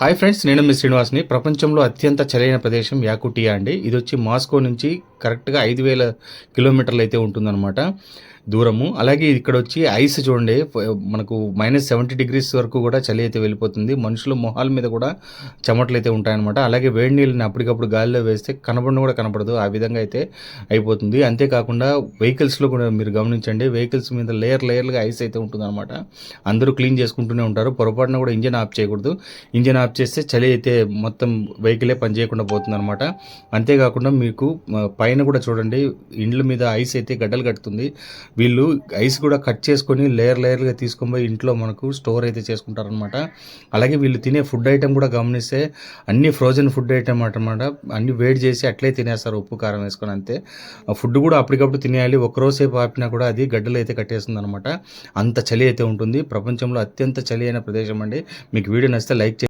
Hi friends నేను మీ శ్రీనివాస్ని. ప్రపంచంలో అత్యంత చలైన ప్రదేశం యాకుటియా అండి. ఇది వచ్చి మాస్కో నుంచి కరెక్ట్గా ఐదు వేల కిలోమీటర్లు అయితే ఉంటుందన్నమాట దూరము. అలాగే ఇక్కడ వచ్చి ఐస్ చూడండి మనకు మైనస్ సెవెంటీ డిగ్రీస్ వరకు కూడా చలి అయితే వెళ్ళిపోతుంది. మనుషుల మొహాల మీద కూడా చెమటలు అయితే ఉంటాయన్నమాట. అలాగే వేడి నీళ్ళని అప్పటికప్పుడు గాలిలో వేస్తే కనబడిన కూడా కనపడదు. ఆ విధంగా అయితే అయిపోతుంది. అంతేకాకుండా వెహికల్స్లో కూడా మీరు గమనించండి వెహికల్స్ మీద లేయర్ లేయర్గా ఐస్ అయితే ఉంటుందన్నమాట. అందరూ క్లీన్ చేసుకుంటూనే ఉంటారు. పొరపాటున కూడా ఇంజన్ ఆఫ్ చేయకూడదు. ఇంజన్ ఆఫ్ చేస్తే చలి అయితే మొత్తం వెహికలే పని చేయకుండా పోతుంది అనమాట అంతేకాకుండా మీకు పైన కూడా చూడండి ఇండ్ల మీద ఐస్ అయితే గడ్డలు కట్టుతుంది వీళ్ళు ఐస్ కూడా కట్ చేసుకొని లేయర్ లేయర్గా తీసుకొని పోయి ఇంట్లో మనకు స్టోర్ అయితే చేసుకుంటారనమాట అలాగే వీళ్ళు తినే ఫుడ్ ఐటమ్ కూడా గమనిస్తే అన్ని ఫ్రోజన్ ఫుడ్ ఐటమ్ అనమాట అన్ని వేడి చేసి అట్లే తినేస్తారు ఉప్పు కారం వేసుకొని అంతే. ఫుడ్ కూడా అప్పటికప్పుడు తినేయాలి. ఒక్కరోజు సేపు ఆపినా కూడా అది గడ్డలు అయితే కట్టేస్తుంది అనమాట అంత చలి అయితే ఉంటుంది. ప్రపంచంలో అత్యంత చలి అయిన ప్రదేశం అండి. మీకు వీడియో నచ్చితే లైక్ చేయండి.